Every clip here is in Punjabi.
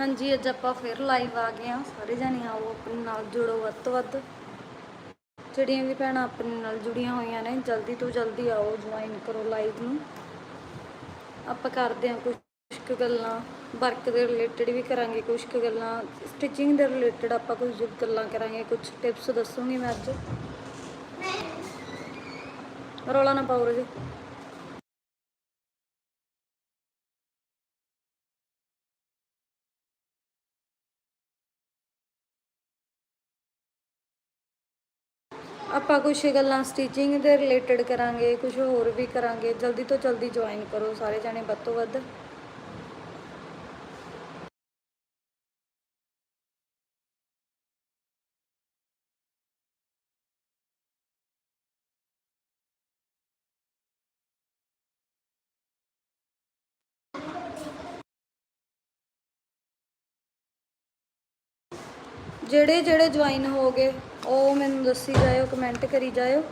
ਹਾਂਜੀ, ਅੱਜ ਆਪਾਂ ਫਿਰ ਲਾਈਵ ਆ ਗਏ ਆ ਸਾਰੇ ਜਾਣੇ ਆਓ ਆਪਣੇ ਨਾਲ, ਜੁੜੋ ਵੱਧ ਤੋਂ ਵੱਧ। ਜਿਹੜੀਆਂ ਵੀ ਭੈਣਾਂ ਆਪਣੇ ਨਾਲ ਜੁੜੀਆਂ ਹੋਈਆਂ ਨੇ, ਜਲਦੀ ਤੋਂ ਜਲਦੀ ਆਓ ਜੁਆਇਨ ਕਰੋ ਲਾਈਵ ਨੂੰ। ਆਪਾਂ ਕਰਦੇ ਆ ਕੁਝ ਕੁ ਗੱਲਾਂ ਵਰਕ ਦੇ ਰਿਲੇਟਡ ਵੀ ਕਰਾਂਗੇ ਕੁਝ ਕੁ ਗੱਲਾਂ ਸਟਿਚਿੰਗ ਦੇ ਰਿਲੇਟਡ ਆਪਾਂ ਕੁਝ ਗੱਲਾਂ ਕਰਾਂਗੇ ਕੁਝ ਟਿਪਸ ਦੱਸੂਗੀ ਮੈਂ ਅੱਜ। ਰੌਲਾ ਨਾ ਪਾਓ ਜੀ ਆਪਾਂ ਕੁਝ ਗੱਲਾਂ ਸਟਿਚਿੰਗ ਦੇ ਰਿਲੇਟਡ ਕਰਾਂਗੇ ਕੁਝ ਹੋਰ ਵੀ ਕਰਾਂਗੇ। ਜਲਦੀ ਤੋਂ ਜਲਦੀ ਜੁਆਇਨ ਕਰੋ ਸਾਰੇ ਜਾਣੇ ਵੱਧ ਤੋਂ ਵੱਧ। ਜਿਹੜੇ ਜਿਹੜੇ ਜੁਆਇਨ ਹੋ ਗਏ ਉਹ ਮੈਨੂੰ ਦੱਸੀ ਜਾਇਓ ਕਮੈਂਟ ਕਰੀ ਜਾਇਓ।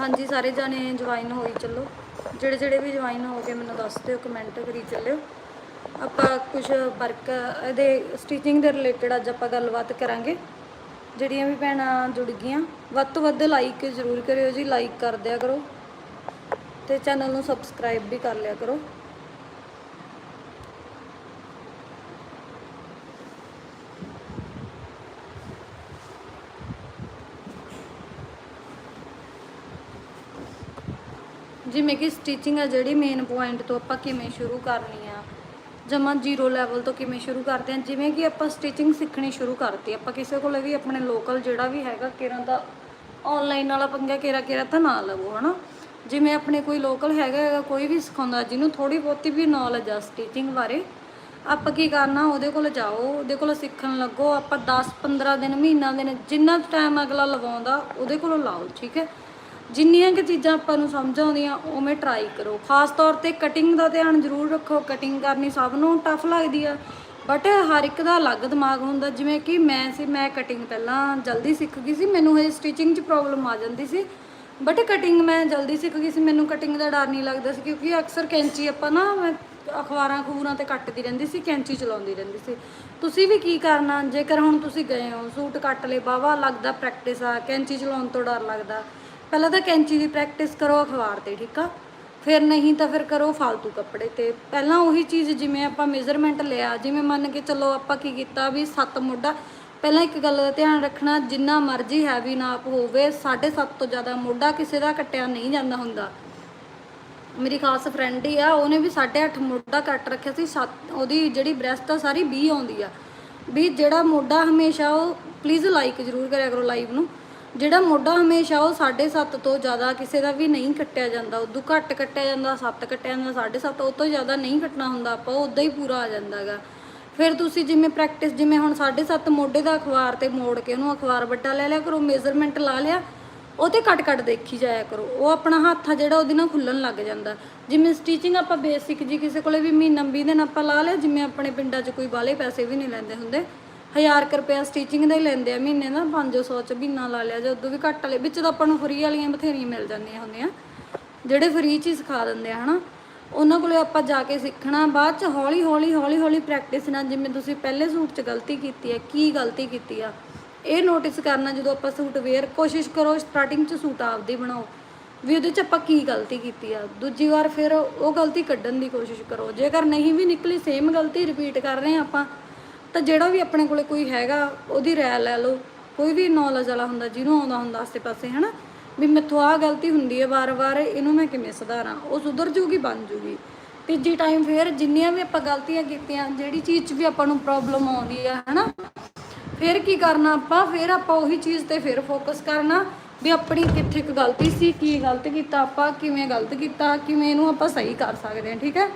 ਹਾਂਜੀ, ਸਾਰੇ ਜਾਣੇ ਜੁਆਇਨ ਹੋਈ ਚੱਲੋ। ਜਿਹੜੇ ਜਿਹੜੇ ਵੀ ਜੁਆਇਨ ਹੋ ਗਏ, ਮੈਨੂੰ ਦੱਸ ਦਿਓ ਕਮੈਂਟ ਕਰੀ ਚੱਲਿਓ। ਆਪਾਂ ਕੁਝ ਵਰਕ ਇਹਦੇ ਸਟਿਚਿੰਗ ਦੇ ਰਿਲੇਟਡ ਅੱਜ ਆਪਾਂ ਗੱਲਬਾਤ ਕਰਾਂਗੇ। ਜਿਹੜੀਆਂ ਵੀ ਭੈਣਾਂ ਜੁੜ ਗਈਆਂ, ਵੱਧ ਤੋਂ ਵੱਧ ਲਾਈਕ ਜ਼ਰੂਰ ਕਰਿਓ ਜੀ ਲਾਈਕ ਕਰ ਦਿਆ ਕਰੋ ਤੇ ਚੈਨਲ ਨੂੰ ਸਬਸਕ੍ਰਾਈਬ ਵੀ ਕਰ ਲਿਆ ਕਰੋ। ਜਿਵੇਂ ਕਿ ਸਟਿਚਿੰਗ ਆ, ਜਿਹੜੀ ਮੇਨ ਪੁਆਇੰਟ ਤੋਂ ਆਪਾਂ ਕਿਵੇਂ ਸ਼ੁਰੂ ਕਰਨੀ ਆ ਜਮਾ ਜ਼ੀਰੋ ਲੈਵਲ ਤੋਂ ਕਿਵੇਂ ਸ਼ੁਰੂ ਕਰਦੇ ਹਾਂ ਜਿਵੇਂ ਕਿ ਆਪਾਂ ਸਟਿਚਿੰਗ ਸਿੱਖਣੀ ਸ਼ੁਰੂ ਕਰਤੀ। ਆਪਾਂ ਕਿਸੇ ਕੋਲ ਵੀ ਆਪਣੇ ਲੋਕਲ ਜਿਹੜਾ ਵੀ ਹੈਗਾ ਕਿਰਾਂ ਦਾ ਆਨਲਾਈਨ ਵਾਲਾ ਪੰਗਾ ਕਿਰਾ ਕਿਰਾ ਤਾਂ ਨਾ ਲਵੋ, ਹਨਾ? ਜਿਵੇਂ ਆਪਣੇ ਕੋਈ ਲੋਕਲ ਹੈਗਾ ਹੈਗਾ, ਕੋਈ ਵੀ ਸਿਖਾਉਂਦਾ, ਜਿਹਨੂੰ ਥੋੜੀ ਬਹੁਤੀ ਵੀ ਨੌਲੇਜ ਆ ਸਟਿਚਿੰਗ ਬਾਰੇ, ਆਪਾਂ ਕੀ ਕਰਨਾ? ਉਹਦੇ ਕੋਲ ਜਾਓ, ਉਹਦੇ ਕੋਲ ਸਿੱਖਣ ਲੱਗੋ, ਆਪਾਂ 10 15 ਦਿਨ, ਮਹੀਨਾ ਦਿਨ, ਜਿੰਨਾ ਟਾਈਮ ਅਗਲਾ ਲਵਾਉਂਦਾ, ਉਹਦੇ ਕੋਲੋਂ ਲਾਓ, ਠੀਕ ਹੈ? ਜਿੰਨੀਆਂ ਕਿ ਚੀਜ਼ਾਂ ਆਪਾਂ ਨੂੰ ਸਮਝ ਆਉਂਦੀਆਂ, ਉਵੇਂ ਟਰਾਈ ਕਰੋ। ਖਾਸ ਤੌਰ ਤੇ ਕਟਿੰਗ ਦਾ ਧਿਆਨ ਜ਼ਰੂਰ ਰੱਖੋ। ਕਟਿੰਗ ਕਰਨੀ ਸਭ ਨੂੰ ਟਫ ਲੱਗਦੀ ਆ। ਬਟ ਹਰ ਇੱਕ ਦਾ ਅਲੱਗ ਦਿਮਾਗ ਹੁੰਦਾ। ਜਿਵੇਂ ਕਿ ਮੈਂ ਸੀ, ਮੈਂ ਕਟਿੰਗ ਪਹਿਲਾਂ ਜਲਦੀ ਸਿੱਖ ਗਈ ਸੀ। ਮੈਨੂੰ ਹਜੇ ਸਟਿਚਿੰਗ 'ਚ ਪ੍ਰੋਬਲਮ ਆ ਜਾਂਦੀ ਸੀ। ਬਟ ਕਟਿੰਗ ਮੈਂ ਜਲਦੀ ਸਿੱਖ ਗਈ ਸੀ। ਮੈਨੂੰ ਕਟਿੰਗ ਦਾ ਡਰ ਨਹੀਂ ਲੱਗਦਾ ਸੀ। ਕਿਉਂਕਿ ਅਕਸਰ ਕੈਂਚੀ ਆਪਾਂ ਨਾ, ਮੈਂ ਅਖਬਾਰਾਂ ਖੂਰਾਂ ਤੇ ਕੱਟਦੀ ਰਹਿੰਦੀ ਸੀ। ਕੈਂਚੀ ਚਲਾਉਂਦੀ ਰਹਿੰਦੀ ਸੀ। ਤੁਸੀਂ ਵੀ ਕੀ ਕਰਨਾ? ਜੇਕਰ ਹੁਣ ਤੁਸੀਂ ਗਏ ਹੋ, ਸੂਟ ਕੱਟ ਲਏ ਬਾਵਾ ਲੱਗਦਾ ਪ੍ਰੈਕਟਿਸ ਆ। ਕੈਂਚੀ ਚਲਾਉਣ ਤੋਂ ਡਰ ਲੱਗਦਾ। ਪਹਿਲਾਂ ਤਾਂ ਕੈਂਚੀ ਦੀ ਪ੍ਰੈਕਟਿਸ ਕਰੋ, ਅਖਬਾਰ ਤੇ, ਠੀਕ ਆ? ਫਿਰ ਨਹੀਂ ਤਾਂ ਫਿਰ ਕਰੋ ਫालतू ਕੱਪੜੇ ਤੇ। ਪਹਿਲਾਂ ਉਹੀ ਚੀਜ਼ ਜਿਵੇਂ ਆਪਾਂ ਮੇਜ਼ਰਮੈਂਟ ਲਿਆ, ਜਿਵੇਂ ਮੰਨ ਕੇ ਚੱਲੋ ਆਪਾਂ ਕੀ ਕੀਤਾ ਵੀ ਸੱਤ ਮੋਢਾ, ਪਹਿਲਾਂ ਇੱਕ ਗੱਲ ਦਾ ਧਿਆਨ ਰੱਖਣਾ, ਜਿੰਨਾ ਮਰਜ਼ੀ ਹੈਵੀ ਨਾਪ ਹੋਵੇ 7.5 ਤੋਂ ਜ਼ਿਆਦਾ ਮੋਢਾ ਕਿਸੇ ਦਾ ਕੱਟਿਆ ਨਹੀਂ ਜਾਂਦਾ ਹੁੰਦਾ। ਮੇਰੀ ਖਾਸ ਫਰੈਂਡ ਹੀ ਆ, ਉਹਨੇ ਵੀ 8.5 ਮੋਢਾ ਕੱਟ ਰੱਖਿਆ ਸੀ, ਸੱਤ- ਉਹਦੀ ਜਿਹੜੀ ਬ੍ਰੈਸਟ ਆ, ਸਾਰੀ 20 ਆਉਂਦੀ ਆ। ਵੀ ਜਿਹੜਾ ਮੋਢਾ ਹਮੇਸ਼ਾ ਉਹ ਪਲੀਜ਼ ਲਾਈਕ ਜ਼ਰੂਰ ਕਰਿਆ ਕਰੋ ਲਾਈਵ ਨੂੰ। ਜਿਹੜਾ ਮੋਢਾ ਹਮੇਸ਼ਾ ਉਹ 7.5 ਤੋਂ ਜ਼ਿਆਦਾ ਕਿਸੇ ਦਾ ਵੀ ਨਹੀਂ ਕੱਟਿਆ ਜਾਂਦਾ, ਉਦੋਂ ਘੱਟ ਕੱਟਿਆ ਜਾਂਦਾ 7 ਕੱਟਿਆ ਜਾਂਦਾ 7.5 ਉਹ ਤੋਂ ਜ਼ਿਆਦਾ ਨਹੀਂ ਕੱਟਣਾ ਹੁੰਦਾ ਆਪਾਂ ਉਦਾਂ ਹੀ ਪੂਰਾ ਆ ਜਾਂਦਾਗਾ ਫਿਰ ਤੁਸੀਂ ਜਿਵੇਂ ਪ੍ਰੈਕਟਿਸ ਜਿਵੇਂ ਹੁਣ 7.5 ਮੋਢੇ ਦਾ ਅਖਬਾਰ ਤੇ ਮੋੜ ਕੇ ਉਹਨੂੰ ਅਖਬਾਰ ਵੱਡਾ ਲੈ ਲਿਆ ਕਰੋ ਮੇਜ਼ਰਮੈਂਟ ਲਾ ਲਿਆ, ਉਹ ਤੇ ਕੱਟ ਕੱਟ ਦੇਖੀ ਜਾਇਆ ਕਰੋ। ਉਹ ਆਪਣਾ ਹੱਥ ਆ ਜਿਹੜਾ ਉਹਦੇ ਨਾਲ ਖੁੱਲਣ ਲੱਗ ਜਾਂਦਾ। ਜਿਵੇਂ ਸਟੀਚਿੰਗ ਆਪਾਂ ਬੇਸਿਕ ਜੀ ਕਿਸੇ ਕੋਲੇ ਵੀ ਮਹੀਨਾ 20 ਦਿਨ ਆਪਾਂ ਲਾ ਲਿਆ, ਜਿਵੇਂ ਆਪਣੇ ਪਿੰਡਾਂ 'ਚ ਕੋਈ ਬਾਲੇ ਪੈਸੇ ਵੀ ਨਹੀਂ ਲੈਂਦੇ ਹੁੰਦੇ 1000 ਕੁ ਰੁਪਇਆ ਸਟੀਚਿੰਗ ਦਾ ਹੀ ਲੈਂਦੇ ਆ, ਮਹੀਨੇ ਦਾ 500 ਚ ਮਹੀਨਾ ਲਾ ਲਿਆ, ਜੇ ਉਦੋਂ ਵੀ ਘੱਟ ਵਾਲੇ, ਵਿੱਚ ਤਾਂ ਆਪਾਂ ਨੂੰ ਫਰੀ ਵਾਲੀਆਂ ਬਥੇਰੀਆਂ ਮਿਲ ਜਾਂਦੀਆਂ ਹੁੰਦੀਆਂ, ਜਿਹੜੇ ਫਰੀ ਚ ਹੀ ਸਿਖਾ ਦਿੰਦੇ ਆ, ਹਨਾ? ਉਹਨਾਂ ਕੋਲੇ ਆਪਾਂ ਜਾ ਕੇ ਸਿੱਖਣਾ, ਬਾਅਦ ਚ ਹੌਲੀ ਹੌਲੀ ਹੌਲੀ ਹੌਲੀ ਪ੍ਰੈਕਟਿਸ ਨਾਲ, ਜਿਵੇਂ ਤੁਸੀਂ ਪਹਿਲੇ ਸੂਟ 'ਚ ਗਲਤੀ ਕੀਤੀ ਹੈ ਕੀ ਗਲਤੀ ਕੀਤੀ ਆ, ਇਹ ਨੋਟਿਸ ਕਰਨਾ ਜਦੋਂ ਆਪਾਂ ਸੂਟ ਵੇਅਰ ਕੋਸ਼ਿਸ਼ ਕਰੋ ਸਟਾਰਟਿੰਗ 'ਚ ਸੂਟ ਆਪਦੇ ਬਣਾਓ, ਵੀ ਉਹਦੇ 'ਚ ਆਪਾਂ ਕੀ ਗਲਤੀ ਕੀਤੀ ਆ, ਦੂਜੀ ਵਾਰ ਫਿਰ ਉਹ ਗਲਤੀ ਕੱਢਣ ਦੀ ਕੋਸ਼ਿਸ਼ ਕਰੋ, ਜੇਕਰ ਨਹੀਂ ਵੀ ਨਿਕਲੀ ਸੇਮ ਗਲਤੀ ਰਿਪੀਟ ਕਰ ਰਹੇ ਆ ਆਪਾਂ ਤਾਂ ਜਿਹੜਾ ਵੀ ਆਪਣੇ ਕੋਲੇ ਕੋਈ ਹੈਗਾ, ਉਹਦੀ ਰਾਇ ਲੈ ਲਓ। ਕੋਈ ਵੀ ਨੌਲੇਜ ਵਾਲਾ ਹੁੰਦਾ, ਜਿਹਨੂੰ ਆਉਂਦਾ ਹੁੰਦਾ ਆਸੇ-ਪਾਸੇ ਹਨਾ? ਵੀ ਮੈਥੋਂ ਆਹ ਗਲਤੀ ਹੁੰਦੀ ਹੈ ਵਾਰ-ਵਾਰ, ਇਹਨੂੰ ਮੈਂ ਕਿਵੇਂ ਸੁਧਾਰਾਂ? ਉਹ ਸੁਧਰ ਜੂਗੀ, ਬਣ ਜੂਗੀ। ਤੀਜੀ ਟਾਈਮ ਫੇਰ ਜਿੰਨੀਆਂ ਵੀ ਆਪਾਂ ਗਲਤੀਆਂ ਕੀਤੀਆਂ, ਜਿਹੜੀ ਚੀਜ਼ 'ਚ ਵੀ ਆਪਾਂ ਨੂੰ ਪ੍ਰੋਬਲਮ ਆਉਂਦੀ ਆ, ਹਨਾ? ਫਿਰ ਕੀ ਕਰਨਾ ਆਪਾਂ? ਫਿਰ ਆਪਾਂ ਉਹੀ ਚੀਜ਼ ਤੇ ਫਿਰ ਫੋਕਸ ਕਰਨਾ ਵੀ ਆਪਣੀ ਕਿੱਥੇ ਕੁ ਗਲਤੀ ਸੀ, ਕੀ ਗਲਤ ਕੀਤਾ ਆਪਾਂ, ਕਿਵੇਂ ਗਲਤ ਕੀਤਾ, ਕਿਵੇਂ ਇਹਨੂੰ ਆਪਾਂ ਸਹੀ ਕਰ ਸਕਦੇ ਹਾਂ, ਠੀਕ ਹੈ?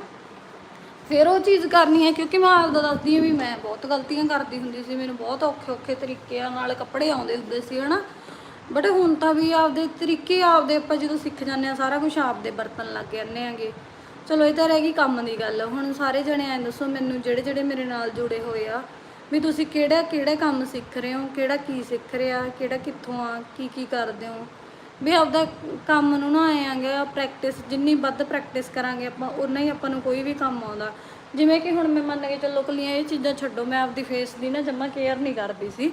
ਫਿਰ ਉਹ ਚੀਜ਼ ਕਰਨੀ ਹੈ, ਕਿਉਂਕਿ ਮੈਂ ਆਪਦਾ ਦੱਸਦੀ ਹਾਂ ਵੀ ਮੈਂ ਬਹੁਤ ਗਲਤੀਆਂ ਕਰਦੀ ਹੁੰਦੀ ਸੀ, ਮੈਨੂੰ ਬਹੁਤ ਔਖੇ ਔਖੇ ਤਰੀਕਿਆਂ ਨਾਲ ਕੱਪੜੇ ਆਉਂਦੇ ਹੁੰਦੇ ਸੀ, ਹਨਾ। ਬਟ ਹੁਣ ਤਾਂ ਵੀ ਆਪਦੇ ਤਰੀਕੇ ਆਪਦੇ ਆਪਾਂ ਜਦੋਂ ਸਿੱਖ ਜਾਂਦੇ ਆ ਸਾਰਾ ਕੁਝ ਆਪਦੇ ਵਰਤਣ ਲੱਗ ਜਾਂਦੇ ਆਂਗੇ ਚਲੋ, ਇਹ ਤਾਂ ਰਹਿ ਗਈ ਕੰਮ ਦੀ ਗੱਲ। ਹੁਣ ਸਾਰੇ ਜਣੇ ਐਂ ਦੱਸੋ ਮੈਨੂੰ ਜਿਹੜੇ ਜਿਹੜੇ ਮੇਰੇ ਨਾਲ ਜੁੜੇ ਹੋਏ ਆ, ਵੀ ਤੁਸੀਂ ਕਿਹੜਾ ਕਿਹੜਾ ਕੰਮ ਸਿੱਖ ਰਹੇ ਹੋ, ਕਿਹੜਾ ਕੀ ਸਿੱਖ ਰਿਹਾ, ਕਿਹੜਾ ਕਿੱਥੋਂ ਆ, ਕੀ ਕੀ ਕਰਦੇ ਹੋ? ਵੀ ਆਪਦਾ ਕੰਮ ਨੂੰ ਨਾ ਆਏ ਆਂਗੇ ਪ੍ਰੈਕਟਿਸ ਜਿੰਨੀ ਵੱਧ ਪ੍ਰੈਕਟਿਸ ਕਰਾਂਗੇ ਆਪਾਂ ਉਨਾ ਹੀ ਆਪਾਂ ਨੂੰ ਕੋਈ ਵੀ ਕੰਮ ਆਉਂਦਾ। ਜਿਵੇਂ ਕਿ ਹੁਣ ਮੈਂ ਮੰਨ ਕੇ ਚੱਲੋ ਕੱਲੀਆਂ ਇਹ ਚੀਜ਼ਾਂ ਛੱਡੋ, ਮੈਂ ਆਪਦੀ ਫੇਸ ਦੀ ਨਾ ਜਮਾ ਕੇਅਰ ਨਹੀਂ ਕਰਦੀ ਸੀ।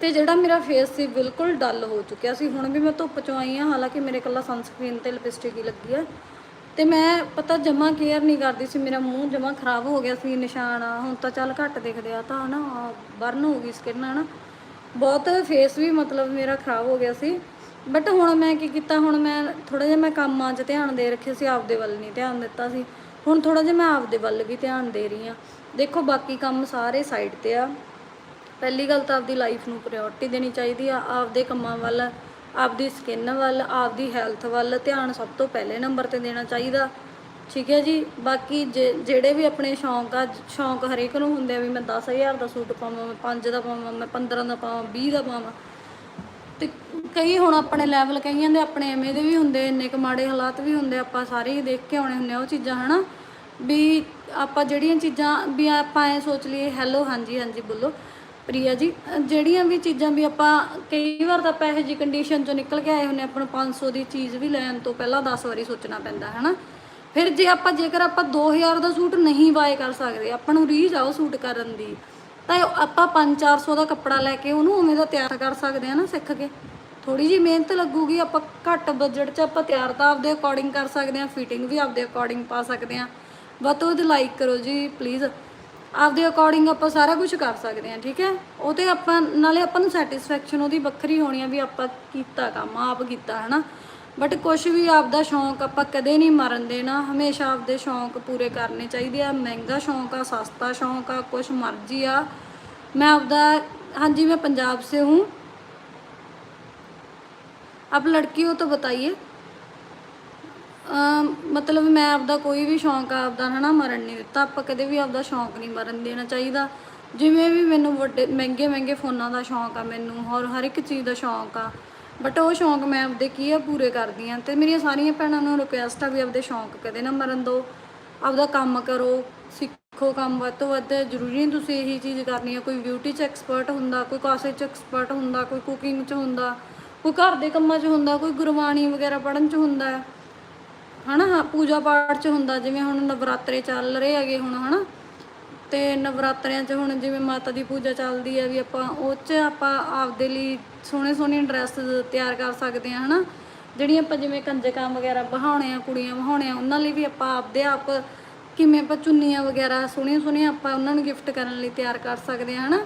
ਤੇ ਜਿਹੜਾ ਮੇਰਾ ਫੇਸ ਸੀ ਬਿਲਕੁਲ ਡਲ ਹੋ ਚੁੱਕਿਆ ਸੀ। ਹੁਣ ਵੀ ਮੈਂ ਧੁੱਪ ਚੋਂ ਆਈ ਹਾਂ, ਹਾਲਾਂਕਿ ਮੇਰੇ ਕੱਲਾ ਸਨਸਕ੍ਰੀਨ ਤੇ ਲਿਪਸਟਿਕ ਹੀ ਲੱਗੀ ਆ। ਤੇ ਮੈਂ ਪਤਾ ਜਮਾ ਕੇਅਰ ਨਹੀਂ ਕਰਦੀ ਸੀ, ਮੇਰਾ ਮੂੰਹ ਜਮਾ ਖਰਾਬ ਹੋ ਗਿਆ ਸੀ, ਨਿਸ਼ਾਨ ਆ, ਹੁਣ ਤਾਂ ਚੱਲ ਘੱਟ ਦਿਖਦੇ ਆ, ਤਾਂ ਨਾ ਬਰਨ ਹੋ ਗਈ ਸਕਿਨ ਨਾ। ਬਹੁਤ ਫੇਸ ਵੀ ਮਤਲਬ ਮੇਰਾ ਖਰਾਬ ਹੋ ਗਿਆ ਸੀ। ਬਟ ਹੁਣ ਮੈਂ ਕੀ ਕੀਤਾ, ਹੁਣ ਮੈਂ ਥੋੜਾ ਜਿਹਾ ਮੈਂ ਕੰਮਾਂ 'ਚ ਧਿਆਨ ਦੇ ਰੱਖਿਆ ਸੀ, ਆਪਦੇ ਵੱਲ ਨਹੀਂ ਧਿਆਨ ਦਿੱਤਾ ਸੀ। ਹੁਣ ਥੋੜਾ ਜਿਹਾ ਮੈਂ ਆਪਦੇ ਵੱਲ ਵੀ ਧਿਆਨ ਦੇ ਰਹੀ ਆ ਦੇਖੋ, ਬਾਕੀ ਕੰਮ ਸਾਰੇ ਸਾਈਡ ਤੇ ਆ। ਪਹਿਲੀ ਗੱਲ ਤਾਂ ਆਪਦੀ ਲਾਈਫ ਨੂੰ ਪ੍ਰਾਇੋਰਟੀ ਦੇਣੀ ਚਾਹੀਦੀ ਆ, ਆਪਦੇ ਕੰਮਾਂ ਵੱਲ, ਆਪਦੀ ਸਕਿਨ ਵੱਲ, ਆਪਦੀ ਹੈਲਥ ਵੱਲ ਧਿਆਨ ਸਭ ਤੋਂ ਪਹਿਲੇ ਨੰਬਰ ਤੇ ਦੇਣਾ ਚਾਹੀਦਾ। ਠੀਕ ਹੈ ਜੀ? ਬਾਕੀ ਜੇ- ਜਿਹੜੇ ਵੀ ਆਪਣੇ ਸ਼ੌਂਕ ਆ, ਸ਼ੌਂਕ ਹਰੇਕ ਨੂੰ ਹੁੰਦੇ ਆ ਵੀ ਮੈਂ 10000 ਦਾ ਸੂਟ ਪਾਵਾਂ, ਮੈਂ 5 ਦਾ ਪਾਵਾਂ, ਮੈਂ 15 ਦਾ ਪਾਵਾਂ 20 ਦਾ ਪਾਵਾਂ ਕਈ ਹੁਣ ਆਪਣੇ ਲੈਵਲ ਕਈਆਂ ਦੇ ਆਪਣੇ ਐਵੇਂ ਦੇ ਵੀ ਹੁੰਦੇ, ਇੰਨੇ ਕੁ ਮਾੜੇ ਹਾਲਾਤ ਵੀ ਹੁੰਦੇ, ਆਪਾਂ ਸਾਰੇ ਹੀ ਦੇਖ ਕੇ ਆਉਣੇ ਹੁੰਦੇ ਆ ਉਹ ਚੀਜ਼ਾਂ, ਹਨਾ? ਵੀ ਆਪਾਂ ਜਿਹੜੀਆਂ ਚੀਜ਼ਾਂ, ਵੀ ਆਪਾਂ ਐ ਸੋਚ ਲਈਏ ਹੈਲੋ ਹਾਂਜੀ ਹਾਂਜੀ, ਬੋਲੋ। ਪ੍ਰਿਆ ਜੀ, ਜਿਹੜੀਆਂ ਵੀ ਚੀਜ਼ਾਂ ਵੀ ਆਪਾਂ ਕਈ ਵਾਰ ਤਾਂ ਆਪਾਂ ਇਹੋ ਜਿਹੀ ਕੰਡੀਸ਼ਨ ਚੋਂ ਨਿਕਲ ਕੇ ਆਏ ਹੁੰਨੇ ਆਪਾਂ ਨੂੰ 500 ਦੀ ਚੀਜ਼ ਵੀ ਲੈਣ ਤੋਂ ਪਹਿਲਾਂ 10 ਵਾਰੀ ਸੋਚਣਾ ਪੈਂਦਾ ਹੈ ਨਾ ਫਿਰ ਜੇ ਆਪਾਂ, ਜੇਕਰ ਆਪਾਂ 2000 ਦਾ ਸੂਟ ਨਹੀਂ ਬਾਏ ਕਰ ਸਕਦੇ, ਆਪਾਂ ਨੂੰ ਰੀਝ ਆਓ ਸੂਟ ਕਰਨ ਦੀ, ਤਾਂ ਆਪਾਂ 5-400 ਦਾ ਕੱਪੜਾ ਲੈ ਕੇ ਉਹਨੂੰ ਉਵੇਂ ਦਾ ਤਿਆਰ ਕਰ ਸਕਦੇ ਆ ਨਾ ਸਿੱਖ ਕੇ? ਥੋੜੀ ਜੀ ਮਿਹਨਤ ਲੱਗੂਗੀ, ਆਪਾਂ ਘੱਟ ਬਜਟ 'ਚ ਆਪਾਂ ਤਿਆਰ ਤਾਂ ਆਪਦੇ ਅਕੋਰਡਿੰਗ ਕਰ ਸਕਦੇ ਆ ਫਿਟਿੰਗ ਵੀ ਆਪਦੇ ਅਕੋਰਡਿੰਗ ਪਾ ਸਕਦੇ ਆ ਵੱਧ ਤੋਂ ਵੱਧ ਲਾਈਕ ਕਰੋ ਜੀ ਪਲੀਜ਼ ਆਪਦੇ ਅਕੋਰਡਿੰਗ ਆਪਾਂ ਸਾਰਾ ਕੁਝ ਕਰ ਸਕਦੇ ਆ ਠੀਕ ਹੈ? ਉਹ ਤੇ ਆਪਾਂ, ਨਾਲੇ ਆਪਾਂ ਨੂੰ ਸੈਟੀਸਫੈਕਸ਼ਨ ਉਹਦੀ ਵੱਖਰੀ ਹੋਣੀ ਆ ਵੀ ਆਪਾਂ ਕੀਤਾ ਕੰਮ, ਆਪ ਕੀਤਾ, ਹਨਾ? ਬਟ ਕੁਝ ਵੀ ਆਪਦਾ ਸ਼ੌਂਕ ਆਪਾਂ ਕਦੇ ਨਹੀਂ ਮਰਨ ਦੇਣਾ, ਹਮੇਸ਼ਾ ਆਪਦੇ ਸ਼ੌਂਕ ਪੂਰੇ ਕਰਨੇ ਚਾਹੀਦੇ ਆ। ਮਹਿੰਗਾ ਸ਼ੌਂਕ ਆ, ਸਸਤਾ ਸ਼ੌਂਕ ਆ ਕੁਝ ਮਰਜ਼ੀ ਆ। ਮੈਂ ਆਪਦਾ, ਹਾਂਜੀ, ਮੈਂ ਪੰਜਾਬ ਸੇ ਹੂੰ। आप लड़की हो तो बताइए ਅਮ ਮਤਲਬ ਮੈਂ ਆਪਦਾ ਕੋਈ ਵੀ ਸ਼ੌਂਕ ਆ ਆਪਦਾ ਹਨਾ ਮਰਨ ਨਹੀਂ ਦਿੱਤਾ ਆਪਾਂ ਕਦੇ ਵੀ ਆਪਦਾ ਸ਼ੌਂਕ ਨਹੀਂ ਮਰਨ ਦੇਣਾ ਚਾਹੀਦਾ ਜਿਵੇਂ ਵੀ ਮੈਨੂੰ ਵੱਡੇ ਮਹਿੰਗੇ ਮਹਿੰਗੇ ਫੋਨਾਂ ਦਾ ਸ਼ੌਂਕ ਆ ਮੈਨੂੰ ਹੋਰ ਹਰ ਇੱਕ ਚੀਜ਼ ਦਾ ਸ਼ੌਂਕ ਆ ਬਟ ਉਹ ਸ਼ੌਂਕ ਮੈਂ ਆਪਦੇ ਕੀ ਆ ਪੂਰੇ ਕਰਦੀ ਆ ਤੇ ਮੇਰੀਆਂ ਸਾਰੀਆਂ ਭੈਣਾਂ ਨੂੰ ਰਿਕੁਐਸਟ ਆ ਵੀ ਆਪਦੇ ਸ਼ੌਂਕ ਕਦੇ ਨਾ ਮਰਨ ਦਿਓ ਆਪਦਾ ਕੰਮ ਕਰੋ ਸਿੱਖੋ ਕੰਮ ਵੱਧ ਤੋਂ ਵੱਧ ਜ਼ਰੂਰੀ ਨਹੀਂ ਤੁਸੀਂ ਇਹੀ ਚੀਜ਼ ਕਰਨੀ ਆ ਕੋਈ ਬਿਊਟੀ 'ਚ ਐਕਸਪਰਟ ਹੁੰਦਾ ਕੋਈ ਕਾਸੇ 'ਚ ਐਕਸਪਰਟ ਹੁੰਦਾ ਕੋਈ ਕੁਕਿੰਗ 'ਚ ਹੁੰਦਾ ਕੋਈ ਘਰ ਦੇ ਕੰਮਾਂ 'ਚ ਹੁੰਦਾ, ਕੋਈ ਗੁਰਬਾਣੀ ਵਗੈਰਾ ਪੜ੍ਹਨ 'ਚ ਹੁੰਦਾ। ਹੈ ਹਨਾ, ਹਾਂ, ਪੂਜਾ ਪਾਠ ਚ ਹੁੰਦਾ, ਜਿਵੇਂ ਹੁਣ ਨਵਰਾਤਰੇ ਚੱਲ ਰਹੇ ਹੈਗੇ ਹੁਣ, ਹਨਾ। ਤੇ ਨਵਰਾਤਰਿਆਂ ਚ ਹੁਣ ਜਿਵੇਂ ਮਾਤਾ ਦੀ ਪੂਜਾ ਚੱਲਦੀ ਹੈ ਵੀ ਆਪਾਂ ਉਹ ਚ ਆਪਾਂ ਆਪਦੇ ਲਈ ਸੋਹਣੇ ਸੋਹਣੇ ਡਰੈਸ ਤਿਆਰ ਕਰ ਸਕਦੇ ਆ ਹਨਾ। ਜਿਹੜੀਆਂ ਆਪਾਂ ਜਿਵੇਂ ਕੰਜਕਾਂ ਵਗੈਰਾ ਬਹਾਉਣੇ ਆ, ਕੁੜੀਆਂ ਬਹਾਉਣੇ ਆ, ਉਹਨਾਂ ਲਈ ਵੀ ਆਪਾਂ ਆਪਦੇ ਆਪ ਕਿਵੇਂ ਆਪਾਂ ਚੁੰਨੀਆਂ ਵਗੈਰਾ ਸੋਹਣੀਆਂ ਸੋਹਣੀਆਂ ਆਪਾਂ ਉਹਨਾਂ ਨੂੰ ਗਿਫਟ ਕਰਨ ਲਈ ਤਿਆਰ ਕਰ ਸਕਦੇ ਆ ਹਨਾ।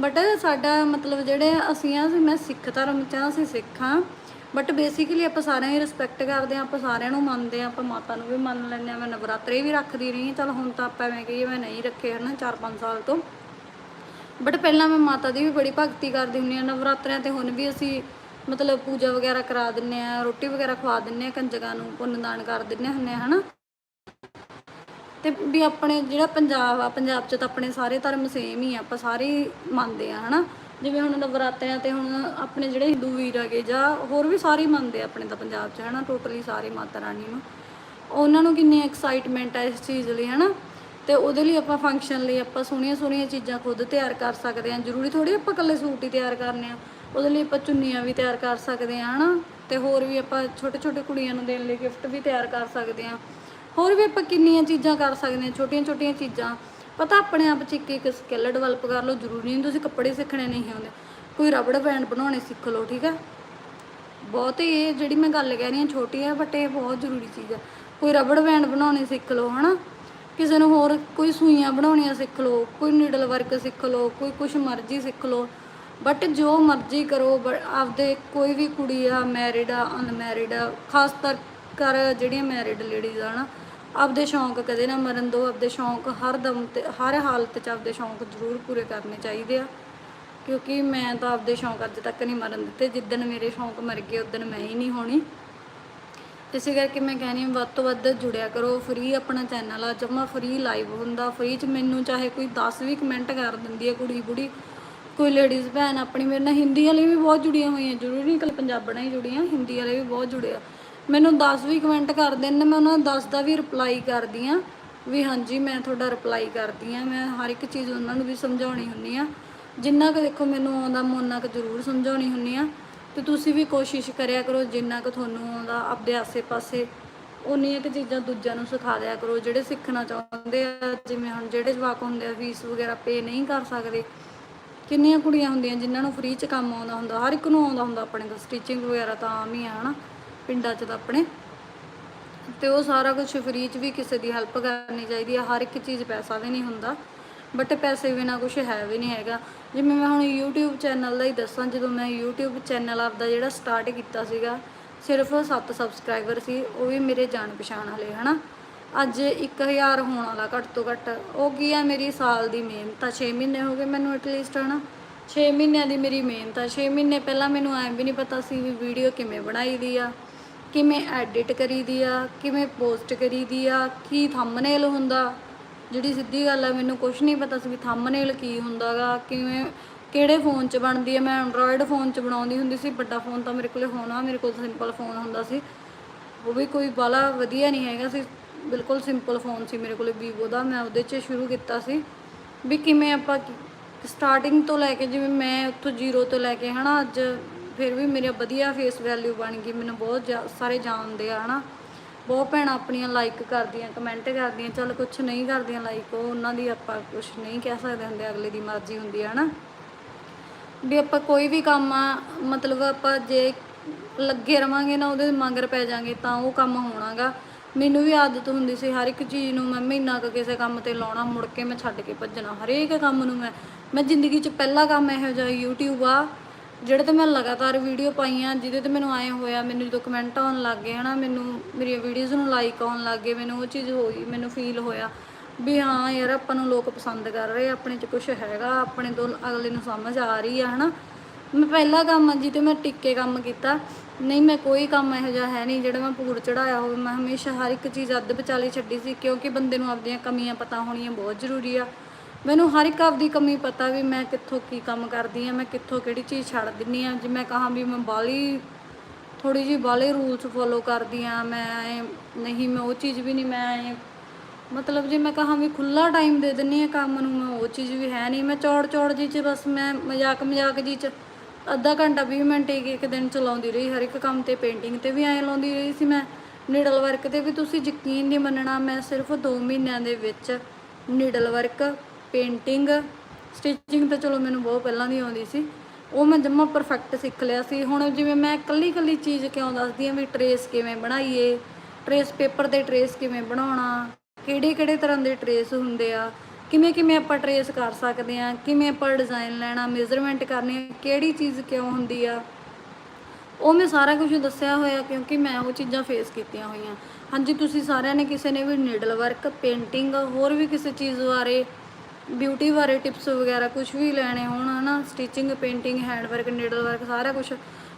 ਬਟ ਸਾਡਾ ਮਤਲਬ ਜਿਹੜੇ ਅਸੀਂ ਆ ਮੈਂ ਸਿੱਖ ਧਰਮ ਚ ਆ, ਅਸੀਂ ਸਿੱਖ ਹਾਂ। ਬਟ ਬੇਸਿਕਲੀ ਆਪਾਂ ਸਾਰਿਆਂ ਦੀ ਰਿਸਪੈਕਟ ਕਰਦੇ ਆ ਆਪਾਂ ਸਾਰਿਆਂ ਨੂੰ ਮੰਨਦੇ ਆ ਆਪਾਂ ਮਾਤਾ ਨੂੰ ਵੀ ਮੰਨ ਲੈਂਦੇ ਆ ਮੈਂ ਨਵਰਾਤਰੇ ਵੀ ਰੱਖਦੀ ਰਹੀ ਚਲ ਹੁਣ ਤਾਂ ਆਪਾਂ ਐਵੇਂ ਕਹੀਏ, ਮੈਂ ਨਹੀਂ ਰੱਖੇ ਹਨ 4-5 ਸਾਲ ਤੋਂ। ਬਟ ਪਹਿਲਾਂ ਮੈਂ ਮਾਤਾ ਦੀ ਵੀ ਬੜੀ ਭਗਤੀ ਕਰਦੀ ਹੁੰਦੀ ਆ ਨਵਰਾਤਰਿਆਂ ਤੇ ਹੁਣ ਵੀ ਅਸੀਂ ਮਤਲਬ ਪੂਜਾ ਵਗੈਰਾ ਕਰਾ ਦਿੰਨੇ ਆ ਰੋਟੀ ਵਗੈਰਾ ਖਵਾ ਦਿੰਨੇ ਆ ਕੰਜਕਾਂ ਨੂੰ ਪੁੰਨਦਾਨ ਕਰ ਦਿੰਨੇ ਹੁੰਨੇ ਆ ਹਨਾ। ਤੇ ਵੀ ਆਪਣੇ ਜਿਹੜਾ ਪੰਜਾਬ ਆ, ਪੰਜਾਬ 'ਚ ਤਾਂ ਆਪਣੇ ਸਾਰੇ ਧਰਮ ਸੇਮ ਹੀ ਆ, ਆਪਾਂ ਸਾਰੇ ਹੀ ਮੰਨਦੇ ਆ, ਹਨਾ? ਜਿਵੇਂ ਹੁਣ ਨਵਰਾਤਰਿਆਂ ਤੇ ਹੁਣ ਆਪਣੇ ਜਿਹੜੇ ਹਿੰਦੂ ਵੀਰ ਹੈਗੇ ਜਾਂ ਹੋਰ ਵੀ ਸਾਰੇ ਹੀ ਮੰਨਦੇ ਆ ਆਪਣੇ ਤਾਂ ਪੰਜਾਬ 'ਚ, ਹਨਾ? ਟੋਟਲੀ ਸਾਰੇ ਮਾਤਾ ਰਾਣੀ ਨੂੰ। ਉਹਨਾਂ ਨੂੰ ਕਿੰਨੀ ਐਕਸਾਈਟਮੈਂਟ ਆ ਇਸ ਚੀਜ਼ ਲਈ, ਹਨਾ? ਤੇ ਉਹਦੇ ਲਈ ਆਪਾਂ ਫੰਕਸ਼ਨ ਲਈ ਆਪਾਂ ਸੋਹਣੀਆਂ ਸੋਹਣੀਆਂ ਚੀਜ਼ਾਂ ਖੁਦ ਤਿਆਰ ਕਰ ਸਕਦੇ ਹਾਂ ਜ਼ਰੂਰੀ ਥੋੜੀ ਆਪਾਂ ਇਕੱਲੇ ਸੂਟ ਹੀ ਤਿਆਰ ਕਰਨੇ ਆ। ਉਹਦੇ ਲਈ ਆਪਾਂ ਚੁੰਨੀਆਂ ਵੀ ਤਿਆਰ ਕਰ ਸਕਦੇ ਹਾਂ ਹਨਾ? ਤੇ ਹੋਰ ਵੀ ਆਪਾਂ ਛੋਟੇ ਛੋਟੇ ਕੁੜੀਆਂ ਨੂੰ ਦੇਣ ਲਈ ਗਿਫਟ ਵੀ ਤਿਆਰ ਕਰ ਸਕਦੇ ਹਾਂ ਹੋਰ ਵੀ ਆਪਾਂ ਕਿੰਨੀਆਂ ਚੀਜ਼ਾਂ ਕਰ ਸਕਦੇ ਹਾਂ, ਛੋਟੀਆਂ ਛੋਟੀਆਂ ਚੀਜ਼ਾਂ। ਪਤਾ ਆਪਣੇ ਆਪ 'ਚ ਇੱਕ ਇੱਕ ਸਕਿੱਲ ਡਿਵੈਲਪ ਕਰ ਲਓ, ਜ਼ਰੂਰੀ ਨਹੀਂ ਤੁਸੀਂ ਕੱਪੜੇ ਸਿੱਖਣੇ ਨਹੀਂ ਹੁੰਦੇ। ਕੋਈ ਰਬੜ ਬੈਂਡ ਬਣਾਉਣੇ ਸਿੱਖ ਲਓ, ਠੀਕ ਹੈ ਬਹੁਤ ਹੀ ਇਹ ਜਿਹੜੀ ਮੈਂ ਗੱਲ ਕਹਿ ਰਹੀ ਹਾਂ, ਛੋਟੀ ਹੈ ਬਟ ਇਹ ਬਹੁਤ ਜ਼ਰੂਰੀ ਚੀਜ਼ ਹੈ। ਕੋਈ ਰਬੜ ਬੈਂਡ ਬਣਾਉਣੇ ਸਿੱਖ ਲਓ, ਹਨਾ? ਕਿਸੇ ਨੂੰ ਹੋਰ ਕੋਈ ਸੂਈਆਂ ਬਣਾਉਣੀਆਂ ਸਿੱਖ ਲਓ, ਕੋਈ ਨੀਡਲ ਵਰਕ ਸਿੱਖ ਲਓ, ਕੋਈ ਕੁਛ ਮਰਜ਼ੀ ਸਿੱਖ ਲਓ। ਬਟ ਜੋ ਮਰਜ਼ੀ ਕਰੋ ਬ- ਆਪਦੇ ਕੋਈ ਵੀ ਕੁੜੀ ਆ ਮੈਰਿਡ ਆ ਅਨਮੈਰਿਡ ਆ, ਖਾਸ ਤਰ ਕਰ ਜਿਹੜੀਆਂ ਮੈਰਿਡ ਲੇਡੀਜ਼ ਆ ਨਾ ਆਪਦੇ ਸ਼ੌਂਕ ਕਦੇ ਨਾ ਮਰਨ ਦਿਓ ਆਪਦੇ ਸ਼ੌਂਕ ਹਰ ਦਮ ਤੇ, ਹਰ ਹਾਲਤ 'ਚ ਆਪਦੇ ਸ਼ੌਂਕ ਜ਼ਰੂਰ ਪੂਰੇ ਕਰਨੇ ਚਾਹੀਦੇ ਆ। ਕਿਉਂਕਿ ਮੈਂ ਤਾਂ ਆਪਦੇ ਸ਼ੌਂਕ ਅੱਜ ਤੱਕ ਨਹੀਂ ਮਰਨ ਦਿੱਤੇ। ਜਿੱਦਣ ਮੇਰੇ ਸ਼ੌਂਕ ਮਰ ਗਏ ਉਦੋਂ ਮੈਂ ਹੀ ਨਹੀਂ ਹੋਣੀ। ਇਸੇ ਕਰਕੇ ਮੈਂ ਕਹਿੰਦੀ ਹਾਂ, ਵੱਧ ਤੋਂ ਵੱਧ ਜੁੜਿਆ ਕਰੋ। ਫ੍ਰੀ ਆਪਣਾ ਚੈਨਲ ਆ, ਜਮਾ ਫ੍ਰੀ ਲਾਈਵ ਹੁੰਦਾ। ਫ੍ਰੀ ਚ ਮੈਨੂੰ ਚਾਹੇ ਕੋਈ 10 ਵੀ ਕਮੈਂਟ ਕਰ ਦਿੰਦੀ ਹੈ ਕੁੜੀ ਬੁੜੀ। ਕੋਈ ਲੇਡੀਜ਼ ਭੈਣ ਆਪਣੀ ਮੇਰੇ ਨਾਲ, ਹਿੰਦੀ ਵਾਲੇ ਵੀ ਬਹੁਤ ਜੁੜੀਆਂ ਹੋਈਆਂ। ਜ਼ਰੂਰੀ ਨਹੀਂ ਕਿ ਪੰਜਾਬਣਾਂ ਹੀ ਜੁੜੀਆਂ, ਹਿੰਦੀ ਵਾਲੇ ਵੀ ਬਹੁਤ ਜੁੜੇ ਆ। ਮੈਨੂੰ 10 ਵੀ ਕਮੈਂਟ ਕਰ ਦੇਣ ਮੈਂ ਉਹਨਾਂ ਨੂੰ 10 ਦਾ ਵੀ ਰਿਪਲਾਈ ਕਰਦੀ ਆ ਵੀ ਹਾਂਜੀ, ਮੈਂ ਤੁਹਾਡਾ ਰਿਪਲਾਈ ਕਰਦੀ ਆ ਮੈਂ ਹਰ ਇੱਕ ਚੀਜ਼ ਉਹਨਾਂ ਨੂੰ ਵੀ ਸਮਝਾਉਣੀ ਹੁੰਨੀ ਆ ਜਿੰਨਾ ਕੁ ਦੇਖੋ ਮੈਨੂੰ ਆਉਂਦਾ ਮੈਂ ਉਹਨਾਂ ਕੁ ਜ਼ਰੂਰ ਸਮਝਾਉਣੀ ਹੁੰਨੀ ਆ ਤੇ ਤੁਸੀਂ ਵੀ ਕੋਸ਼ਿਸ਼ ਕਰਿਆ ਕਰੋ, ਜਿੰਨਾ ਕੁ ਤੁਹਾਨੂੰ ਆਉਂਦਾ ਆਪਦੇ ਆਸੇ-ਪਾਸੇ ਉਨੀਆਂ ਕੁ ਚੀਜ਼ਾਂ ਦੂਜਿਆਂ ਨੂੰ ਸਿਖਾ ਦਿਆ ਕਰੋ, ਜਿਹੜੇ ਸਿੱਖਣਾ ਚਾਹੁੰਦੇ ਆ, ਜਿਵੇਂ ਹੁਣ ਜਿਹੜੇ ਜਵਾਕ ਹੁੰਦੇ ਆ ਫੀਸ ਵਗੈਰਾ ਪੇ ਨਹੀਂ ਕਰ ਸਕਦੇ। ਕਿੰਨੀਆਂ ਕੁੜੀਆਂ ਹੁੰਦੀਆਂ ਜਿਨ੍ਹਾਂ ਨੂੰ ਫ੍ਰੀ ਚ ਕੰਮ ਆਉਂਦਾ ਹੁੰਦਾ, ਹਰ ਇੱਕ ਨੂੰ ਆਉਂਦਾ ਹੁੰਦਾ ਆਪਣੇ ਕੋਲ ਸਟਿਚਿੰਗ ਵਗੈਰਾ ਤਾਂ ਆਮ ਹੀ ਆ, ਹਨਾ। ਪਿੰਡਾਂ 'ਚ ਤਾਂ ਆਪਣੇ। ਤੇ ਉਹ ਸਾਰਾ ਕੁਝ ਫ੍ਰੀ ਚ ਵੀ ਕਿਸੇ ਦੀ ਹੈਲਪ ਕਰਨੀ ਚਾਹੀਦੀ ਆ, ਹਰ ਇੱਕ ਚੀਜ਼ ਪੈਸਾ ਵੀ ਨਹੀਂ ਹੁੰਦਾ। ਬਟ ਪੈਸੇ ਬਿਨਾ ਕੁਝ ਹੈ ਵੀ ਨਹੀਂ ਹੈਗਾ। ਜਿਵੇਂ ਮੈਂ ਹੁਣ YouTube ਚੈਨਲ ਦਾ ਹੀ ਦੱਸਾਂ, ਜਦੋਂ ਮੈਂ YouTube ਚੈਨਲ ਆਪਦਾ ਜਿਹੜਾ ਸਟਾਰਟ ਕੀਤਾ ਸੀਗਾ, ਸਿਰਫ 7 ਸਬਸਕ੍ਰਾਈਬਰ ਸੀ, ਉਹ ਵੀ ਮੇਰੇ ਜਾਣ ਪਛਾਣ ਵਾਲੇ, ਹਨਾ? ਅੱਜ 1000 ਹੋਣ ਵਾਲਾ ਘੱਟ ਤੋਂ ਘੱਟ। ਉਹ ਕੀ ਆ, ਮੇਰੀ ਸਾਲ ਦੀ ਮਿਹਨਤ ਆ। 6 ਮਹੀਨੇ ਹੋ ਗਏ ਮੈਨੂੰ ਐਟਲੀਸਟ ਹਨਾ? 6 ਮਹੀਨਿਆਂ ਦੀ ਮੇਰੀ ਮਿਹਨਤ ਆ। 6 ਮਹੀਨੇ ਪਹਿਲਾਂ ਮੈਨੂੰ ਐਂ ਵੀ ਨਹੀਂ ਪਤਾ ਸੀ ਵੀ ਵੀਡੀਓ ਕਿਵੇਂ ਬਣਾਈ ਦੀ ਆ। ਕਿਵੇਂ ਐਡਿਟ ਕਰੀਦੀ ਆ, ਕਿਵੇਂ ਪੋਸਟ ਕਰੀਦੀ ਆ, ਕੀ ਥੰਬਨੇਲ ਹੁੰਦਾ? ਜਿਹੜੀ ਸਿੱਧੀ ਗੱਲ ਆ, ਮੈਨੂੰ ਕੁਝ ਨਹੀਂ ਪਤਾ ਸੀ ਵੀ ਥੰਬਨੇਲ ਕੀ ਹੁੰਦਾਗਾ, ਕਿਵੇਂ, ਕਿਹੜੇ ਫੋਨ 'ਚ ਬਣਦੀ ਆ। ਮੈਂ ਐਂਡਰੋਇਡ ਫੋਨ 'ਚ ਬਣਾਉਂਦੀ ਹੁੰਦੀ ਸੀ, ਵੱਡਾ ਫੋਨ ਤਾਂ ਮੇਰੇ ਕੋਲੇ ਹੋਣਾ, ਮੇਰੇ ਕੋਲ ਸਿੰਪਲ ਫੋਨ ਹੁੰਦਾ ਸੀ। ਉਹ ਵੀ ਕੋਈ ਬਾਲਾ ਵਧੀਆ ਨਹੀਂ ਹੈਗਾ ਸੀ। ਬਿਲਕੁਲ ਸਿੰਪਲ ਫੋਨ ਸੀ ਮੇਰੇ ਕੋਲੇ ਵੀਵੋ ਦਾ। ਮੈਂ ਉਹਦੇ 'ਚ ਸ਼ੁਰੂ ਕੀਤਾ ਸੀ ਵੀ ਕਿਵੇਂ ਆਪਾਂ ਸਟਾਰਟਿੰਗ ਤੋਂ ਲੈ ਕੇ ਜਿਵੇਂ ਮੈਂ ਉੱਥੋਂ ਜ਼ੀਰੋ ਤੋਂ ਲੈ ਕੇ ਹਨਾ ਅੱਜ ਫਿਰ ਵੀ ਮੇਰੀ ਵਧੀਆ ਫੇਸ ਵੈਲਿਊ ਬਣ ਗਈ, ਮੈਨੂੰ ਬਹੁਤ ਜ਼ਿਆ- ਸਾਰੇ ਜਾਣਦੇ ਆ, ਹਨਾ। ਬਹੁਤ ਭੈਣਾਂ ਆਪਣੀਆਂ ਲਾਈਕ ਕਰਦੀਆਂ ਕਮੈਂਟ ਕਰਦੀਆਂ, ਚੱਲ ਕੁਝ ਨਹੀਂ ਕਰਦੀਆਂ ਲਾਈਕ ਉਹ, ਉਹਨਾਂ ਦੀ ਆਪਾਂ ਕੁਝ ਨਹੀਂ ਕਹਿ ਸਕਦੇ ਹੁੰਦੇ, ਅਗਲੇ ਦੀ ਮਰਜ਼ੀ ਹੁੰਦੀ ਹੈ ਹਨਾ। ਵੀ ਆਪਾਂ ਕੋਈ ਵੀ ਕੰਮ ਆ, ਮਤਲਬ ਆਪਾਂ ਜੇ ਲੱਗੇ ਰਵਾਂਗੇ ਨਾ, ਉਹਦੇ ਮੰਗਰ ਪੈ ਜਾਾਂਗੇ, ਤਾਂ ਉਹ ਕੰਮ ਹੋਣਾਗਾ। ਮੈਨੂੰ ਵੀ ਆਦਤ ਹੁੰਦੀ ਸੀ, ਹਰ ਇੱਕ ਚੀਜ਼ ਨੂੰ ਮੈਂ ਮਹੀਨਾ ਕੁ ਕਿਸੇ ਕੰਮ ਤੇ ਲਾਉਣਾ, ਮੁੜ ਕੇ ਮੈਂ ਛੱਡ ਕੇ ਭੱਜਣਾ, ਹਰੇਕ ਕੰਮ ਨੂੰ ਮੈਂ ਮੈਂ ਜ਼ਿੰਦਗੀ 'ਚ ਪਹਿਲਾ ਕੰਮ ਇਹੋ ਜਿਹਾ YouTube ਆ। ਜਿਹੜੇ ਤੇ ਮੈਂ ਲਗਾਤਾਰ ਵੀਡੀਓ ਪਾਈਆਂ, ਜਿਹਦੇ ਤੇ ਮੈਨੂੰ ਆਏ ਹੋਇਆ, ਮੈਨੂੰ ਜਦੋਂ ਕਮੈਂਟ ਆਉਣ ਲੱਗ ਗਏ, ਹਨਾ, ਮੈਨੂੰ ਮੇਰੀਆਂ ਵੀਡੀਓਜ਼ ਨੂੰ ਲਾਈਕ ਆਉਣ ਲੱਗ ਗਏ, ਮੈਨੂੰ ਉਹ ਚੀਜ਼ ਹੋਈ, ਮੈਨੂੰ ਫੀਲ ਹੋਇਆ ਵੀ ਹਾਂ ਯਾਰ, ਆਪਾਂ ਨੂੰ ਲੋਕ ਪਸੰਦ ਕਰ ਰਹੇ ਆਪਣੇ 'ਚ ਕੁਝ ਹੈਗਾ, ਆਪਣੇ ਤੋਂ ਅਗਲੇ ਨੂੰ ਸਮਝ ਆ ਰਹੀ ਆ, ਹਨਾ। ਮੈਂ ਪਹਿਲਾ ਕੰਮ ਆ ਜਿਹਤੇ ਮੈਂ ਟਿੱਕੇ ਕੰਮ ਕੀਤਾ। ਨਹੀਂ, ਮੈਂ ਕੋਈ ਕੰਮ ਇਹੋ ਜਿਹਾ ਹੈ ਨਹੀਂ, ਜਿਹੜਾ ਮੈਂ ਪੂਰ ਚੜਾਇਆ ਹੋਵੇ। ਮੈਂ ਹਮੇਸ਼ਾ ਹਰ ਇੱਕ ਚੀਜ਼ ਅੱਧ ਵਿਚਾਲੇ ਛੱਡੀ ਸੀ, ਕਿਉਂਕਿ ਬੰਦੇ ਨੂੰ ਆਪਦੀਆਂ ਕਮੀਆਂ, ਪਤਾ ਹੋਣੀਆਂ ਬਹੁਤ ਜ਼ਰੂਰੀ ਆ। ਮੈਨੂੰ ਹਰ ਇੱਕ ਆਪਦੀ ਕਮੀ ਪਤਾ ਵੀ ਮੈਂ ਕਿੱਥੋਂ ਕੀ ਕੰਮ ਕਰਦੀ ਆ ਮੈਂ ਕਿੱਥੋਂ ਕਿਹੜੀ ਚੀਜ਼ ਛੱਡ ਦਿੰਨੀ ਆ ਜੇ ਮੈਂ ਕਹਾਂ ਵੀ ਮੈਂ ਬਾਲੀ ਥੋੜੀ ਜਿਹੀ ਬਾਲੇ ਰੂਲਸ ਫੋਲੋ ਕਰਦੀ ਆ ਮੈਂ ਐਂ, ਨਹੀਂ, ਮੈਂ ਉਹ ਚੀਜ਼ ਵੀ ਨਹੀਂ, ਮੈਂ ਐਂ, ਮਤਲਬ ਜੇ ਮੈਂ ਕਹਾਂ ਵੀ ਖੁੱਲਾ ਟਾਈਮ ਦੇ ਦਿੰਨੀ ਆ ਕੰਮ ਨੂੰ, ਮੈਂ ਉਹ ਚੀਜ਼ ਵੀ ਹੈ ਨਹੀਂ। ਮੈਂ ਚੌੜ ਚੌੜ ਜੀ ਚ ਬਸ ਮੈਂ ਮਜ਼ਾਕ ਮਜ਼ਾਕ ਜੀ ਚ ਅੱਧਾ ਘੰਟਾ 20 ਮਿੰਟ ਇੱਕ ਇੱਕ ਦਿਨ ਚਲਾਉਂਦੀ ਰਹੀ, ਹਰ ਇੱਕ ਕੰਮ ਤੇ ਪੇਂਟਿੰਗ ਤੇ ਵੀ ਐਂ ਲਾਉਂਦੀ ਰਹੀ ਸੀ ਮੈਂ। ਨੀਡਲ ਵਰਕ ਤੇ ਵੀ ਤੁਸੀਂ ਯਕੀਨ ਨਹੀਂ ਮੰਨਣਾ, ਮੈਂ ਸਿਰਫ 2 ਮਹੀਨਿਆਂ ਦੇ ਵਿੱਚ ਨੀਡਲ ਵਰਕ ਪੇਂਟਿੰਗ, ਸਟਿਚਿੰਗ ਤਾਂ ਚਲੋ ਮੈਨੂੰ ਬਹੁਤ ਪਹਿਲਾਂ ਦੀ ਆਉਂਦੀ ਸੀ। ਉਹ ਮੈਂ ਜਮਾ ਪਰਫੈਕਟ ਸਿੱਖ ਲਿਆ ਸੀ। ਹੁਣ ਜਿਵੇਂ ਮੈਂ ਕੱਲੀ ਕੱਲੀ ਚੀਜ਼ ਕਿਉਂ ਦੱਸਦੀ ਆ ਵੀ ਟਰੇਸ ਕਿਵੇਂ ਬਣਾਈਏ? ਟਰੇਸ ਪੇਪਰ ਦੇ ਟਰੇਸ ਕਿਵੇਂ ਬਣਾਉਣਾ? ਕਿਹੜੇ ਕਿਹੜੇ ਤਰ੍ਹਾਂ ਦੇ ਟਰੇਸ ਹੁੰਦੇ ਆ? ਕਿਵੇਂ ਕਿਵੇਂ ਆਪਾਂ ਟਰੇਸ ਕਰ ਸਕਦੇ ਆ? ਕਿਵੇਂ ਆਪਾਂ ਡਿਜ਼ਾਈਨ ਲੈਣਾ ਮੇਜ਼ਰਮੈਂਟ ਕਰਨੀ ਕਿਹੜੀ ਚੀਜ਼ ਕਿਉਂ ਹੁੰਦੀ ਆ? ਉਹ ਮੈਂ ਸਾਰਾ ਕੁਝ ਦੱਸਿਆ ਹੋਇਆ ਕਿਉਂਕਿ ਮੈਂ ਉਹ ਚੀਜ਼ਾਂ ਫੇਸ ਕੀਤੀਆਂ ਹੋਈਆਂ। ਹਾਂਜੀ, ਤੁਸੀਂ ਸਾਰਿਆਂ ਨੇ ਕਿਸੇ ਨੇ ਵੀ ਨੀਡਲ ਵਰਕ ਪੇਂਟਿੰਗ ਹੋਰ ਵੀ ਕਿਸੇ ਚੀਜ਼ ਬਾਰੇ ਬਿਊਟੀ ਬਾਰੇ ਟਿਪਸ ਵਗੈਰਾ ਕੁਝ ਵੀ ਲੈਣੇ ਹੋਣ, ਹਨਾ? Stitching painting hand work needle work ਸਾਰਾ ਕੁਝ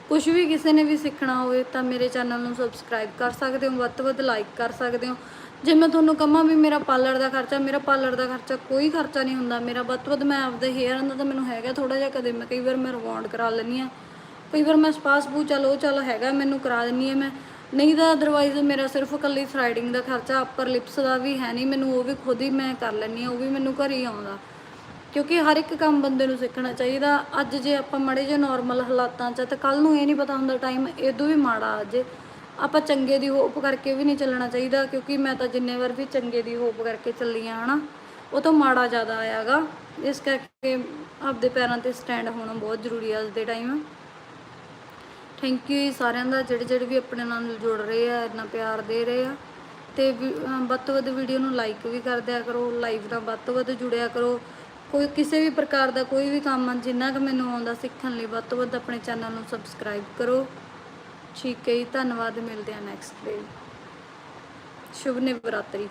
ਕੁਝ ਵੀ ਕਿਸੇ ਨੇ ਵੀ ਸਿੱਖਣਾ ਹੋਵੇ ਤਾਂ ਮੇਰੇ ਚੈਨਲ ਨੂੰ ਸਬਸਕ੍ਰਾਈਬ ਕਰ ਸਕਦੇ ਹੋ, ਵੱਧ ਤੋਂ ਵੱਧ ਲਾਈਕ ਕਰ ਸਕਦੇ ਹੋ। ਜੇ ਮੈਂ ਤੁਹਾਨੂੰ ਕਹਾਂ ਵੀ ਮੇਰਾ ਪਾਰਲਰ ਦਾ ਖਰਚਾ, ਮੇਰਾ ਪਾਰਲਰ ਦਾ ਖਰਚਾ ਕੋਈ ਖਰਚਾ ਨਹੀਂ ਹੁੰਦਾ। ਮੇਰਾ ਵੱਧ ਤੋਂ ਵੱਧ ਮੈਂ ਆਪਦੇ ਹੇਅਰ ਦਾ ਤਾਂ ਮੈਨੂੰ ਹੈਗਾ ਥੋੜਾ ਜਿਹਾ ਕਦੇ ਮੈਂ ਕਈ ਵਾਰ ਮੈਂ ਰਿਵਾਉਂਡ ਕਰਾ ਲੈਂਦੀ ਆ ਕਈ ਵਾਰ ਮੈਂ ਸਪਾ ਸਪੂ ਚਲੋ ਚੱਲ ਹੈਗਾ, ਮੈਨੂੰ ਕਰਾ ਦਿੰਨੀ ਆ ਮੈਂ। ਨਹੀਂ ਤਾਂ ਅਦਰਵਾਈਜ਼ ਮੇਰਾ ਸਿਰਫ ਇਕੱਲੀ ਥ੍ਰੈਡਿੰਗ ਦਾ ਖਰਚਾ ਅਪਰ ਲਿਪਸ ਦਾ ਵੀ ਹੈ ਨਹੀਂ, ਮੈਨੂੰ ਉਹ ਵੀ ਖੁਦ ਹੀ ਮੈਂ ਕਰ ਲੈਂਦੀ ਹਾਂ, ਉਹ ਵੀ ਮੈਨੂੰ ਘਰ ਹੀ ਆਉਂਦਾ। ਕਿਉਂਕਿ ਹਰ ਇੱਕ ਕੰਮ ਬੰਦੇ ਨੂੰ ਸਿੱਖਣਾ ਚਾਹੀਦਾ। ਅੱਜ ਜੇ ਆਪਾਂ ਮੜੇ ਜੇ ਨਾਰਮਲ ਹਾਲਾਤਾਂ 'ਚ ਤਾਂ ਕੱਲ ਨੂੰ ਇਹ ਨਹੀਂ ਪਤਾ ਹੁੰਦਾ ਟਾਈਮ ਇਦੋਂ ਵੀ ਮਾੜਾ ਆ ਜੇ ਆਪਾਂ ਚੰਗੇ ਦੀ ਹੋਪ ਕਰਕੇ ਵੀ ਨਹੀਂ ਚੱਲਣਾ ਚਾਹੀਦਾ, ਕਿਉਂਕਿ ਮੈਂ ਤਾਂ ਜਿੰਨੇ ਵਾਰ ਵੀ ਚੰਗੇ ਦੀ ਹੋਪ ਕਰਕੇ ਚੱਲੀ ਆ, ਹਨਾ, ਉਹ ਤੋਂ ਮਾੜਾ ਜ਼ਿਆਦਾ ਆਇਆਗਾ। ਇਸ ਕਰਕੇ ਆਪਦੇ ਪੈਰਾਂ ਤੇ ਸਟੈਂਡ ਹੋਣਾ ਬਹੁਤ ਜ਼ਰੂਰੀ ਆ ਅੱਜ ਦੇ ਟਾਈਮ ਥੈਂਕ ਯੂ ਸਾਰਿਆਂ ਦਾ, ਜਿਹੜੇ ਜਿਹੜੇ ਵੀ ਆਪਣੇ ਨਾਲ ਜੁੜ ਰਹੇ ਆ, ਇੰਨਾ ਪਿਆਰ ਦੇ ਰਹੇ ਆ। ਤੇ ਵੀ- ਵੱਧ ਤੋਂ ਵੱਧ ਵੀਡੀਓ ਨੂੰ ਲਾਈਕ ਵੀ ਕਰ ਦਿਆ ਕਰੋ ਲਾਈਵ ਨਾਲ ਵੱਧ ਤੋਂ ਵੱਧ ਜੁੜਿਆ ਕਰੋ। ਕੋਈ, ਕਿਸੇ ਵੀ ਪ੍ਰਕਾਰ ਦਾ ਕੋਈ ਵੀ ਕੰਮ ਜਿੰਨਾ ਕਿ ਮੈਨੂੰ ਆਉਂਦਾ ਸਿੱਖਣ ਲਈ, ਵੱਧ ਤੋਂ ਵੱਧ ਆਪਣੇ ਚੈਨਲ ਨੂੰ ਸਬਸਕ੍ਰਾਈਬ ਕਰੋ। ਠੀਕ ਹੈ ਜੀ, ਧੰਨਵਾਦ, ਮਿਲਦੇ ਆ ਨੈਕਸਟ ਡੇ ਸ਼ੁਭ ਨਿਵਰਾਤਰੀ।